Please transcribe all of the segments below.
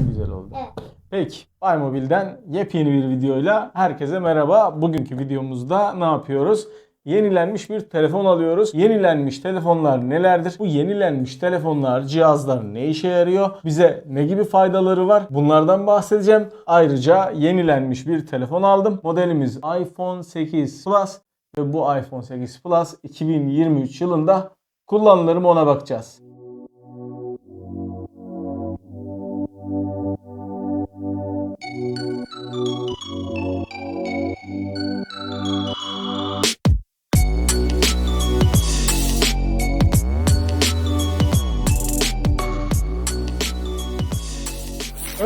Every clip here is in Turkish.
Çok güzel oldu. Evet. Peki, iMobile'den yepyeni bir videoyla herkese merhaba. Bugünkü videomuzda ne yapıyoruz? Yenilenmiş bir telefon alıyoruz. Yenilenmiş telefonlar nelerdir? Bu yenilenmiş telefonlar, cihazlar ne işe yarıyor? Bize ne gibi faydaları var? Bunlardan bahsedeceğim. Ayrıca yenilenmiş bir telefon aldım. Modelimiz iPhone 8 Plus ve bu iPhone 8 Plus 2023 yılında kullanılır mı ona bakacağız.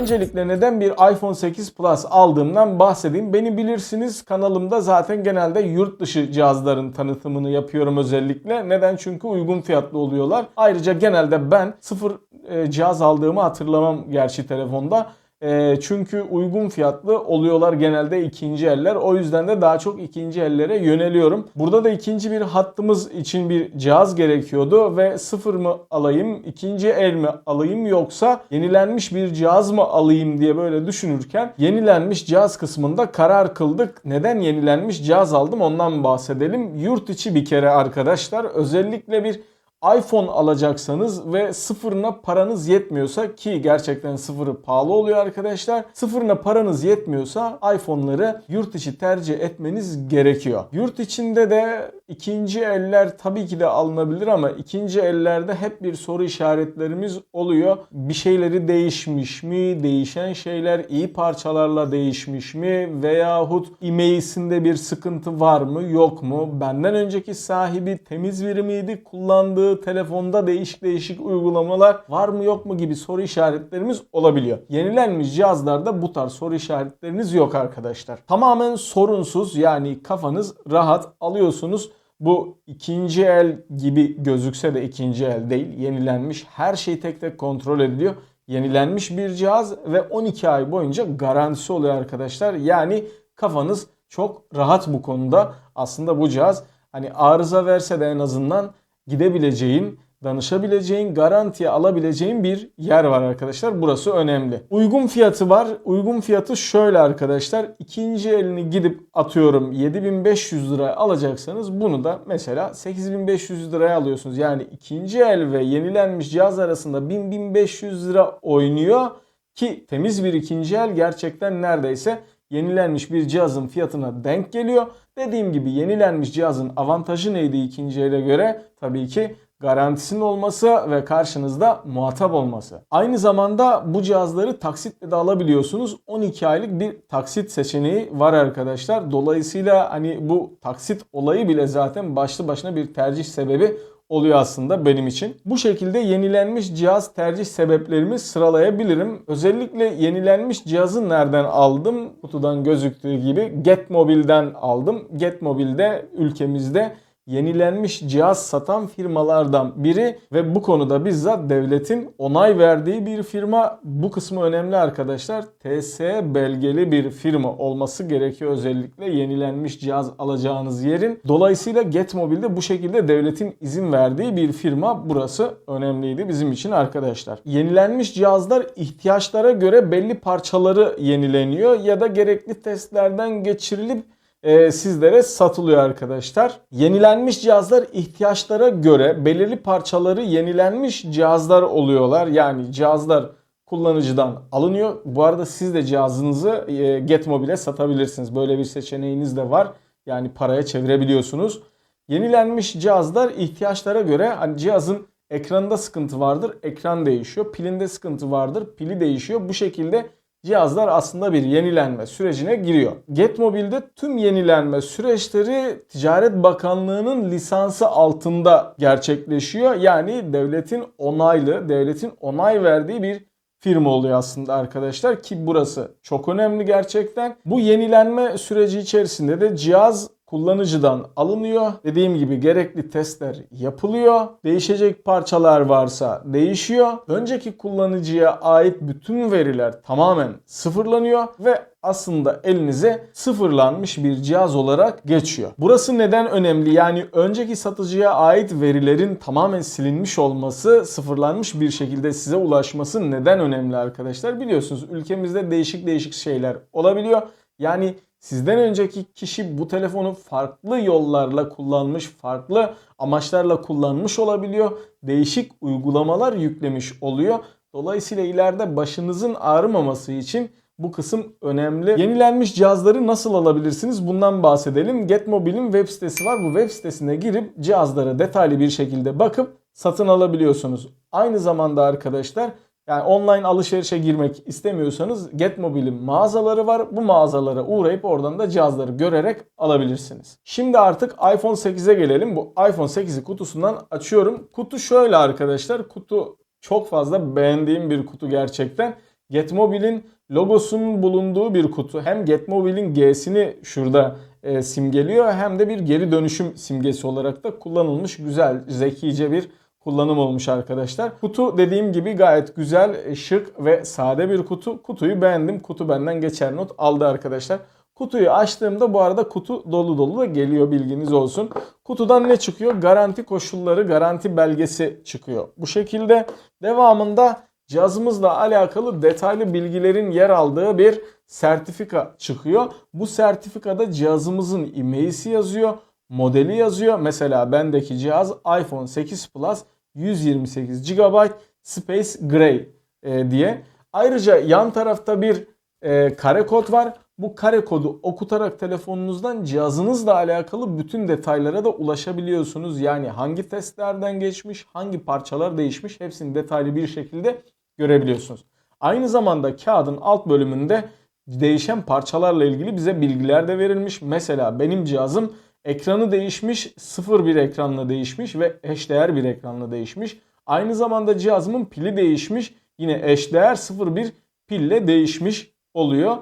Öncelikle neden bir iPhone 8 Plus aldığımdan bahsedeyim. Beni bilirsiniz kanalımda zaten genelde yurt dışı cihazların tanıtımını yapıyorum özellikle. Neden? Çünkü uygun fiyatlı oluyorlar. Ayrıca genelde ben sıfır e, cihaz aldığımı hatırlamam gerçi telefonda. E, çünkü uygun fiyatlı oluyorlar genelde ikinci eller. O yüzden de daha çok ikinci ellere yöneliyorum. Burada da ikinci bir hattımız için bir cihaz gerekiyordu ve sıfır mı alayım, ikinci el mi alayım yoksa yenilenmiş bir cihaz mı alayım diye böyle düşünürken yenilenmiş cihaz kısmında karar kıldık. Neden yenilenmiş cihaz aldım ondan bahsedelim. Yurt içi bir kere arkadaşlar özellikle bir iPhone alacaksanız ve sıfırına paranız yetmiyorsa ki gerçekten sıfırı pahalı oluyor arkadaşlar. Sıfırına paranız yetmiyorsa iPhone'ları yurt içi tercih etmeniz gerekiyor. Yurt içinde de ikinci eller tabii ki de alınabilir ama ikinci ellerde hep bir soru işaretlerimiz oluyor. Bir şeyleri değişmiş mi? Değişen şeyler iyi parçalarla değişmiş mi? Veyahut e-mail'sinde bir sıkıntı var mı? Yok mu? Benden önceki sahibi temiz biri miydi? Kullandığı telefonda değişik değişik uygulamalar var mı yok mu gibi soru işaretlerimiz olabiliyor. Yenilenmiş cihazlarda bu tarz soru işaretleriniz yok arkadaşlar. Tamamen sorunsuz yani kafanız rahat alıyorsunuz. Bu ikinci el gibi gözükse de ikinci el değil. Yenilenmiş her şey tek tek kontrol ediliyor. Yenilenmiş bir cihaz ve 12 ay boyunca garantisi oluyor arkadaşlar. Yani kafanız çok rahat bu konuda. Aslında bu cihaz hani arıza verse de en azından gidebileceğin, danışabileceğin, garantiye alabileceğin bir yer var arkadaşlar. Burası önemli. Uygun fiyatı var. Uygun fiyatı şöyle arkadaşlar. İkinci elini gidip atıyorum 7500 liraya alacaksanız bunu da mesela 8500 liraya alıyorsunuz. Yani ikinci el ve yenilenmiş cihaz arasında 1000-1500 lira oynuyor ki temiz bir ikinci el gerçekten neredeyse yenilenmiş bir cihazın fiyatına denk geliyor. Dediğim gibi yenilenmiş cihazın avantajı neydi ikinci ele göre? Tabii ki garantisinin olması ve karşınızda muhatap olması. Aynı zamanda bu cihazları taksitle de alabiliyorsunuz. 12 aylık bir taksit seçeneği var arkadaşlar. Dolayısıyla hani bu taksit olayı bile zaten başlı başına bir tercih sebebi oluyor aslında benim için. Bu şekilde yenilenmiş cihaz tercih sebeplerimi sıralayabilirim. Özellikle yenilenmiş cihazı nereden aldım? Kutudan gözüktüğü gibi Getmobile'den aldım. Getmobile'de ülkemizde yenilenmiş cihaz satan firmalardan biri ve bu konuda bizzat devletin onay verdiği bir firma. Bu kısmı önemli arkadaşlar. TSE belgeli bir firma olması gerekiyor özellikle yenilenmiş cihaz alacağınız yerin. Dolayısıyla Getmobile'de bu şekilde devletin izin verdiği bir firma. Burası önemliydi bizim için arkadaşlar. Yenilenmiş cihazlar ihtiyaçlara göre belli parçaları yenileniyor ya da gerekli testlerden geçirilip e, sizlere satılıyor arkadaşlar. Yenilenmiş cihazlar ihtiyaçlara göre belirli parçaları yenilenmiş cihazlar oluyorlar. Yani cihazlar kullanıcıdan alınıyor. Bu arada siz de cihazınızı e, Getmobile'e satabilirsiniz. Böyle bir seçeneğiniz de var. Yani paraya çevirebiliyorsunuz. Yenilenmiş cihazlar ihtiyaçlara göre hani cihazın ekranında sıkıntı vardır. Ekran değişiyor. Pilinde sıkıntı vardır. Pili değişiyor. Bu şekilde cihazlar aslında bir yenilenme sürecine giriyor. Getmobile'de tüm yenilenme süreçleri Ticaret Bakanlığı'nın lisansı altında gerçekleşiyor. Yani devletin onaylı, devletin onay verdiği bir firma oluyor aslında arkadaşlar ki burası çok önemli gerçekten. Bu yenilenme süreci içerisinde de cihaz kullanıcıdan alınıyor. Dediğim gibi gerekli testler yapılıyor. Değişecek parçalar varsa değişiyor. Önceki kullanıcıya ait bütün veriler tamamen sıfırlanıyor ve aslında elinize sıfırlanmış bir cihaz olarak geçiyor. Burası neden önemli? Yani önceki satıcıya ait verilerin tamamen silinmiş olması, sıfırlanmış bir şekilde size ulaşması neden önemli arkadaşlar? Biliyorsunuz ülkemizde değişik değişik şeyler olabiliyor. Yani sizden önceki kişi bu telefonu farklı yollarla kullanmış, farklı amaçlarla kullanmış olabiliyor. Değişik uygulamalar yüklemiş oluyor. Dolayısıyla ileride başınızın ağrımaması için bu kısım önemli. Yenilenmiş cihazları nasıl alabilirsiniz? Bundan bahsedelim. Getmobile'in web sitesi var. Bu web sitesine girip cihazlara detaylı bir şekilde bakıp satın alabiliyorsunuz. Aynı zamanda arkadaşlar yani online alışverişe girmek istemiyorsanız Getmobile'in mağazaları var. Bu mağazalara uğrayıp oradan da cihazları görerek alabilirsiniz. Şimdi artık iPhone 8'e gelelim. Bu iPhone 8'i kutusundan açıyorum. Kutu şöyle arkadaşlar. Kutu çok fazla beğendiğim bir kutu gerçekten. Getmobile'in logosunun bulunduğu bir kutu. Hem Getmobile'in G'sini şurada e, simgeliyor hem de bir geri dönüşüm simgesi olarak da kullanılmış güzel, zekice bir kullanım olmuş arkadaşlar. Kutu dediğim gibi gayet güzel, şık ve sade bir kutu. Kutuyu beğendim. Kutu benden geçer not aldı arkadaşlar. Kutuyu açtığımda bu arada kutu dolu dolu da geliyor bilginiz olsun. Kutudan ne çıkıyor? Garanti koşulları, garanti belgesi çıkıyor. Bu şekilde devamında cihazımızla alakalı detaylı bilgilerin yer aldığı bir sertifika çıkıyor. Bu sertifikada cihazımızın e-mail'si yazıyor, modeli yazıyor. Mesela bendeki cihaz iPhone 8 Plus 128 GB Space Gray e, diye. Ayrıca yan tarafta bir e, kare kod var. Bu kare kodu okutarak telefonunuzdan cihazınızla alakalı bütün detaylara da ulaşabiliyorsunuz. Yani hangi testlerden geçmiş, hangi parçalar değişmiş hepsini detaylı bir şekilde görebiliyorsunuz. Aynı zamanda kağıdın alt bölümünde değişen parçalarla ilgili bize bilgiler de verilmiş. Mesela benim cihazım ekranı değişmiş, 0 ekranla değişmiş ve eşdeğer bir ekranla değişmiş. Aynı zamanda cihazımın pili değişmiş. Yine eşdeğer 01 pille değişmiş oluyor.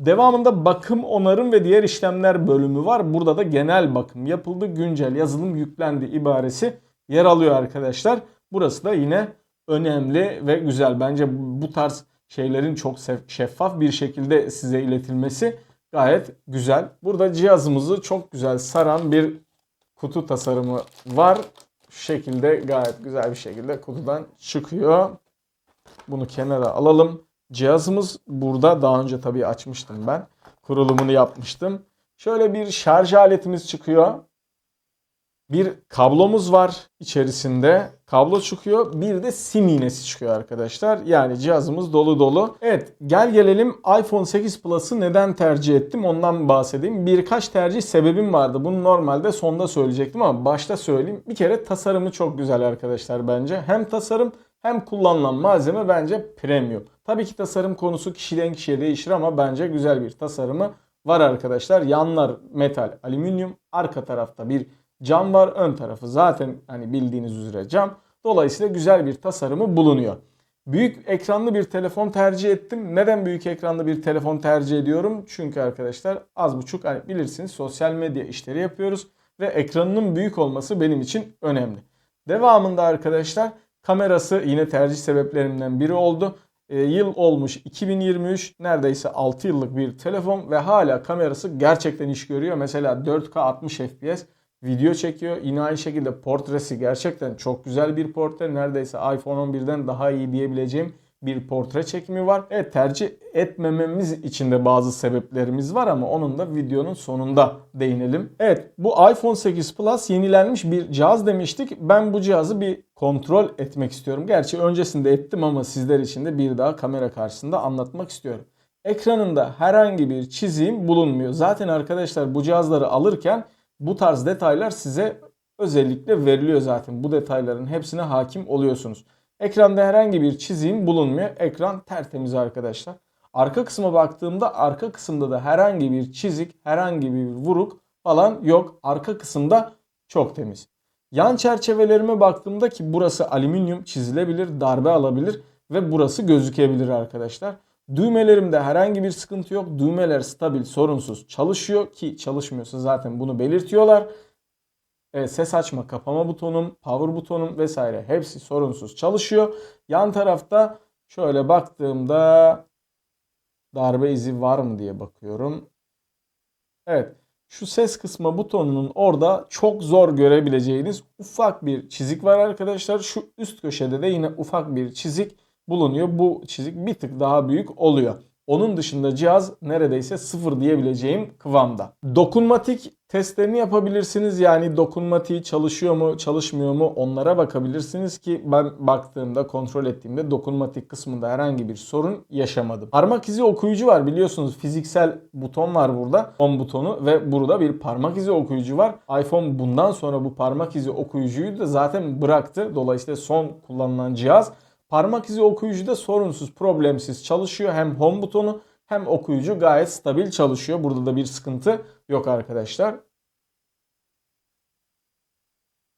Devamında bakım, onarım ve diğer işlemler bölümü var. Burada da genel bakım yapıldı, güncel yazılım yüklendi ibaresi yer alıyor arkadaşlar. Burası da yine önemli ve güzel. Bence bu tarz şeylerin çok şeffaf bir şekilde size iletilmesi gayet güzel. Burada cihazımızı çok güzel saran bir kutu tasarımı var. Şu şekilde gayet güzel bir şekilde kutudan çıkıyor. Bunu kenara alalım. Cihazımız burada daha önce tabii açmıştım ben. Kurulumunu yapmıştım. Şöyle bir şarj aletimiz çıkıyor. Bir kablomuz var içerisinde. Kablo çıkıyor. Bir de sim iğnesi çıkıyor arkadaşlar. Yani cihazımız dolu dolu. Evet gel gelelim iPhone 8 Plus'ı neden tercih ettim ondan bahsedeyim. Birkaç tercih sebebim vardı. Bunu normalde sonda söyleyecektim ama başta söyleyeyim. Bir kere tasarımı çok güzel arkadaşlar bence. Hem tasarım hem kullanılan malzeme bence premium. Tabii ki tasarım konusu kişiden kişiye değişir ama bence güzel bir tasarımı var arkadaşlar. Yanlar metal, alüminyum, arka tarafta bir cam var. Ön tarafı zaten hani bildiğiniz üzere cam. Dolayısıyla güzel bir tasarımı bulunuyor. Büyük ekranlı bir telefon tercih ettim. Neden büyük ekranlı bir telefon tercih ediyorum? Çünkü arkadaşlar az buçuk hani bilirsiniz sosyal medya işleri yapıyoruz ve ekranının büyük olması benim için önemli. Devamında arkadaşlar kamerası yine tercih sebeplerimden biri oldu. E, yıl olmuş 2023 neredeyse 6 yıllık bir telefon ve hala kamerası gerçekten iş görüyor. Mesela 4K 60 FPS video çekiyor. Yine aynı şekilde portresi gerçekten çok güzel bir portre. Neredeyse iPhone 11'den daha iyi diyebileceğim bir portre çekimi var. Evet tercih etmememiz için de bazı sebeplerimiz var ama onun da videonun sonunda değinelim. Evet bu iPhone 8 Plus yenilenmiş bir cihaz demiştik. Ben bu cihazı bir kontrol etmek istiyorum. Gerçi öncesinde ettim ama sizler için de bir daha kamera karşısında anlatmak istiyorum. Ekranında herhangi bir çizim bulunmuyor. Zaten arkadaşlar bu cihazları alırken bu tarz detaylar size özellikle veriliyor zaten. Bu detayların hepsine hakim oluyorsunuz. Ekranda herhangi bir çizim bulunmuyor. Ekran tertemiz arkadaşlar. Arka kısma baktığımda arka kısımda da herhangi bir çizik, herhangi bir vuruk falan yok. Arka kısımda çok temiz. Yan çerçevelerime baktığımda ki burası alüminyum çizilebilir, darbe alabilir ve burası gözükebilir arkadaşlar. Düğmelerimde herhangi bir sıkıntı yok. Düğmeler stabil, sorunsuz çalışıyor ki çalışmıyorsa zaten bunu belirtiyorlar. Evet, ses açma, kapama butonum, power butonum vesaire hepsi sorunsuz çalışıyor. Yan tarafta şöyle baktığımda darbe izi var mı diye bakıyorum. Evet. Şu ses kısma butonunun orada çok zor görebileceğiniz ufak bir çizik var arkadaşlar. Şu üst köşede de yine ufak bir çizik bulunuyor. Bu çizik bir tık daha büyük oluyor. Onun dışında cihaz neredeyse sıfır diyebileceğim kıvamda. Dokunmatik testlerini yapabilirsiniz. Yani dokunmatiği çalışıyor mu çalışmıyor mu onlara bakabilirsiniz ki ben baktığımda kontrol ettiğimde dokunmatik kısmında herhangi bir sorun yaşamadım. Parmak izi okuyucu var biliyorsunuz fiziksel buton var burada. Home butonu ve burada bir parmak izi okuyucu var. iPhone bundan sonra bu parmak izi okuyucuyu da zaten bıraktı. Dolayısıyla son kullanılan cihaz. Parmak izi okuyucu da sorunsuz, problemsiz çalışıyor. Hem home butonu hem okuyucu gayet stabil çalışıyor. Burada da bir sıkıntı yok arkadaşlar.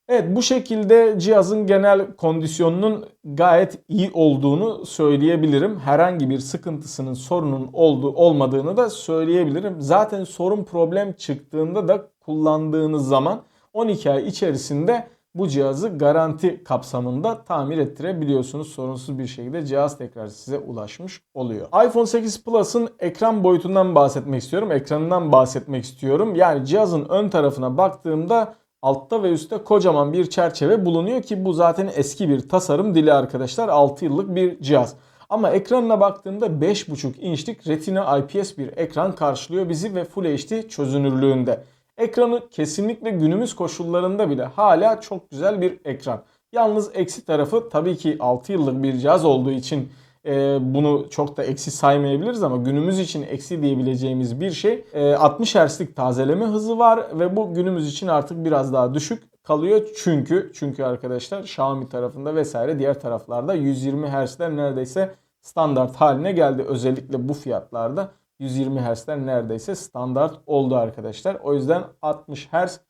Evet bu şekilde cihazın genel kondisyonunun gayet iyi olduğunu söyleyebilirim. Herhangi bir sıkıntısının sorunun olduğu olmadığını da söyleyebilirim. Zaten sorun problem çıktığında da kullandığınız zaman 12 ay içerisinde bu cihazı garanti kapsamında tamir ettirebiliyorsunuz. Sorunsuz bir şekilde cihaz tekrar size ulaşmış oluyor. iPhone 8 Plus'ın ekran boyutundan bahsetmek istiyorum. Ekranından bahsetmek istiyorum. Yani cihazın ön tarafına baktığımda altta ve üstte kocaman bir çerçeve bulunuyor ki bu zaten eski bir tasarım dili arkadaşlar. 6 yıllık bir cihaz. Ama ekranına baktığımda 5.5 inçlik Retina IPS bir ekran karşılıyor bizi ve Full HD çözünürlüğünde. Ekranı kesinlikle günümüz koşullarında bile hala çok güzel bir ekran. Yalnız eksi tarafı tabii ki 6 yıllık bir cihaz olduğu için e, bunu çok da eksi saymayabiliriz ama günümüz için eksi diyebileceğimiz bir şey. E, 60 Hz'lik tazeleme hızı var ve bu günümüz için artık biraz daha düşük kalıyor. Çünkü çünkü arkadaşlar Xiaomi tarafında vesaire diğer taraflarda 120 Hz'ler neredeyse standart haline geldi. Özellikle bu fiyatlarda 120 Hz'ler neredeyse standart oldu arkadaşlar. O yüzden 60 Hz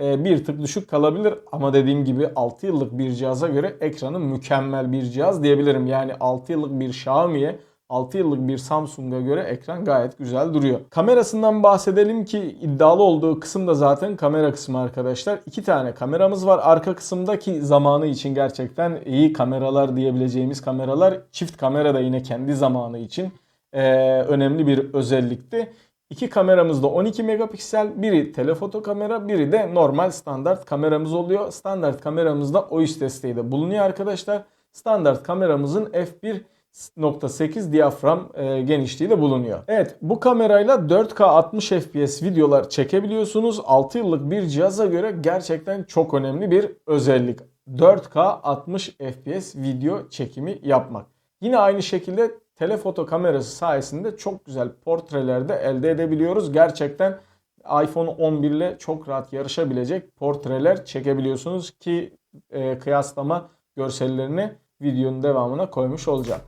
e, bir tık düşük kalabilir ama dediğim gibi 6 yıllık bir cihaza göre ekranı mükemmel bir cihaz diyebilirim. Yani 6 yıllık bir Xiaomi'ye 6 yıllık bir Samsung'a göre ekran gayet güzel duruyor. Kamerasından bahsedelim ki iddialı olduğu kısım da zaten kamera kısmı arkadaşlar. İki tane kameramız var. Arka kısımdaki zamanı için gerçekten iyi kameralar diyebileceğimiz kameralar. Çift kamera da yine kendi zamanı için e, önemli bir özellikti. İki kameramız da 12 megapiksel. Biri telefoto kamera, biri de normal standart kameramız oluyor. Standart kameramızda OIS desteği de bulunuyor arkadaşlar. Standart kameramızın f1.8 diyafram e, genişliği de bulunuyor. Evet bu kamerayla 4K 60 FPS videolar çekebiliyorsunuz. 6 yıllık bir cihaza göre gerçekten çok önemli bir özellik. 4K 60 FPS video çekimi yapmak. Yine aynı şekilde telefoto kamerası sayesinde çok güzel portreler de elde edebiliyoruz. Gerçekten iPhone 11 ile çok rahat yarışabilecek portreler çekebiliyorsunuz ki e, kıyaslama görsellerini videonun devamına koymuş olacağım.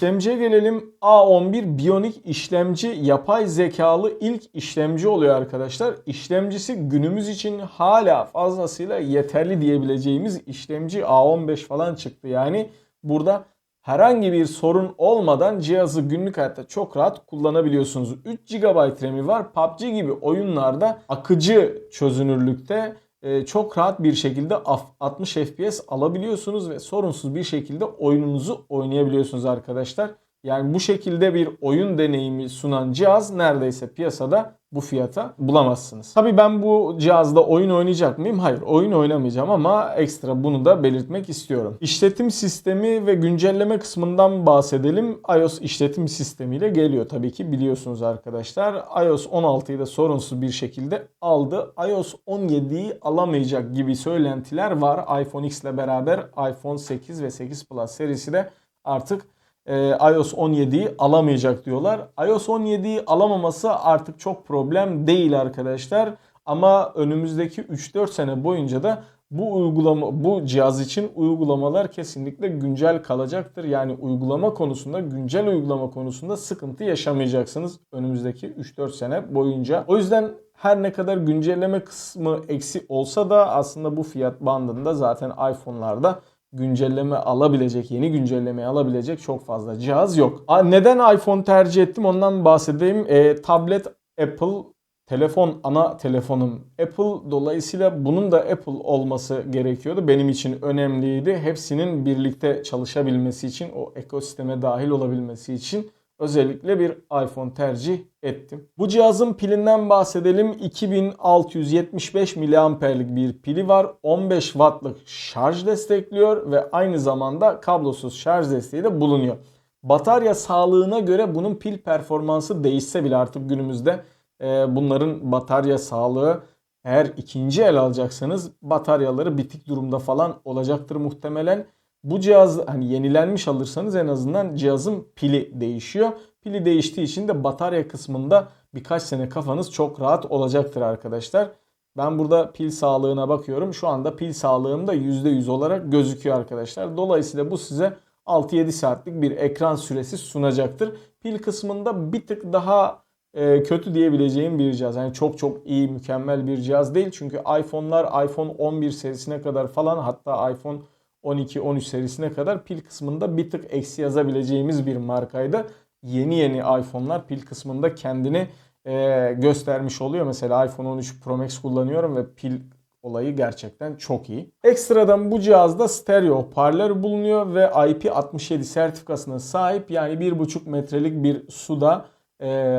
İşlemciye gelelim. A11 Bionic işlemci yapay zekalı ilk işlemci oluyor arkadaşlar. İşlemcisi günümüz için hala fazlasıyla yeterli diyebileceğimiz işlemci A15 falan çıktı. Yani burada herhangi bir sorun olmadan cihazı günlük hayatta çok rahat kullanabiliyorsunuz. 3 GB RAM'i var. PUBG gibi oyunlarda akıcı çözünürlükte çok rahat bir şekilde 60 FPS alabiliyorsunuz ve sorunsuz bir şekilde oyununuzu oynayabiliyorsunuz arkadaşlar. Yani bu şekilde bir oyun deneyimi sunan cihaz neredeyse piyasada bu fiyata bulamazsınız. Tabii ben bu cihazda oyun oynayacak mıyım? Hayır oyun oynamayacağım ama ekstra bunu da belirtmek istiyorum. İşletim sistemi ve güncelleme kısmından bahsedelim. iOS işletim sistemiyle geliyor tabii ki biliyorsunuz arkadaşlar. iOS 16'yı da sorunsuz bir şekilde aldı. iOS 17'yi alamayacak gibi söylentiler var. iPhone X ile beraber iPhone 8 ve 8 Plus serisi de artık e, iOS 17'yi alamayacak diyorlar. iOS 17'yi alamaması artık çok problem değil arkadaşlar. Ama önümüzdeki 3-4 sene boyunca da bu uygulama bu cihaz için uygulamalar kesinlikle güncel kalacaktır. Yani uygulama konusunda güncel uygulama konusunda sıkıntı yaşamayacaksınız önümüzdeki 3-4 sene boyunca. O yüzden her ne kadar güncelleme kısmı eksi olsa da aslında bu fiyat bandında zaten iPhone'larda güncelleme alabilecek, yeni güncellemeyi alabilecek çok fazla cihaz yok. Neden iPhone tercih ettim ondan bahsedeyim. E, tablet Apple, telefon ana telefonum Apple. Dolayısıyla bunun da Apple olması gerekiyordu. Benim için önemliydi. Hepsinin birlikte çalışabilmesi için, o ekosisteme dahil olabilmesi için özellikle bir iPhone tercih ettim. Bu cihazın pilinden bahsedelim. 2675 miliamperlik bir pili var. 15 wattlık şarj destekliyor ve aynı zamanda kablosuz şarj desteği de bulunuyor. Batarya sağlığına göre bunun pil performansı değişse bile artık günümüzde e, bunların batarya sağlığı eğer ikinci el alacaksanız bataryaları bitik durumda falan olacaktır muhtemelen. Bu cihaz hani yenilenmiş alırsanız en azından cihazın pili değişiyor. Pili değiştiği için de batarya kısmında birkaç sene kafanız çok rahat olacaktır arkadaşlar. Ben burada pil sağlığına bakıyorum. Şu anda pil sağlığım da %100 olarak gözüküyor arkadaşlar. Dolayısıyla bu size 6-7 saatlik bir ekran süresi sunacaktır. Pil kısmında bir tık daha e, kötü diyebileceğim bir cihaz. Yani çok çok iyi, mükemmel bir cihaz değil. Çünkü iPhone'lar iPhone 11 serisine kadar falan hatta iPhone 12-13 serisine kadar pil kısmında bir tık eksi yazabileceğimiz bir markaydı. Yeni yeni iPhone'lar pil kısmında kendini e, göstermiş oluyor. Mesela iPhone 13 Pro Max kullanıyorum ve pil olayı gerçekten çok iyi. Ekstradan bu cihazda stereo hoparlör bulunuyor ve IP67 sertifikasına sahip yani 1,5 metrelik bir suda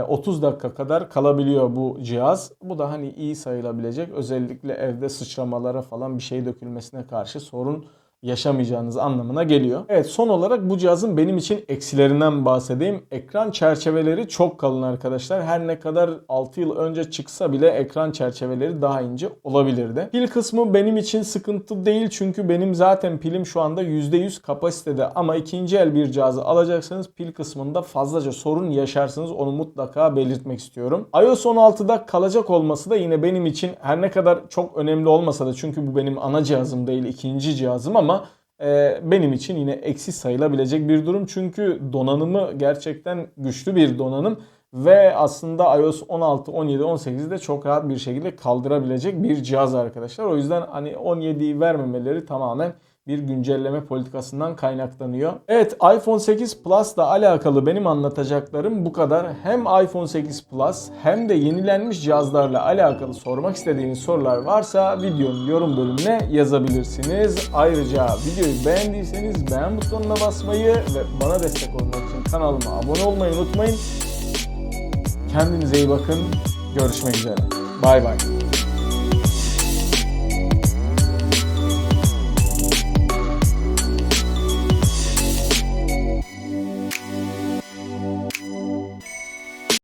30 dakika kadar kalabiliyor bu cihaz. Bu da hani iyi sayılabilecek. Özellikle evde sıçramalara falan bir şey dökülmesine karşı sorun yaşamayacağınız anlamına geliyor. Evet son olarak bu cihazın benim için eksilerinden bahsedeyim. Ekran çerçeveleri çok kalın arkadaşlar. Her ne kadar 6 yıl önce çıksa bile ekran çerçeveleri daha ince olabilirdi. Pil kısmı benim için sıkıntı değil çünkü benim zaten pilim şu anda %100 kapasitede ama ikinci el bir cihazı alacaksanız pil kısmında fazlaca sorun yaşarsınız. Onu mutlaka belirtmek istiyorum. iOS 16'da kalacak olması da yine benim için her ne kadar çok önemli olmasa da çünkü bu benim ana cihazım değil ikinci cihazım ama ama e, benim için yine eksi sayılabilecek bir durum. Çünkü donanımı gerçekten güçlü bir donanım ve aslında iOS 16, 17, 18'de çok rahat bir şekilde kaldırabilecek bir cihaz arkadaşlar. O yüzden hani 17'yi vermemeleri tamamen bir güncelleme politikasından kaynaklanıyor. Evet iPhone 8 Plus ile alakalı benim anlatacaklarım bu kadar. Hem iPhone 8 Plus hem de yenilenmiş cihazlarla alakalı sormak istediğiniz sorular varsa videonun yorum bölümüne yazabilirsiniz. Ayrıca videoyu beğendiyseniz beğen butonuna basmayı ve bana destek olmak için kanalıma abone olmayı unutmayın. Kendinize iyi bakın. Görüşmek üzere. Bay bay.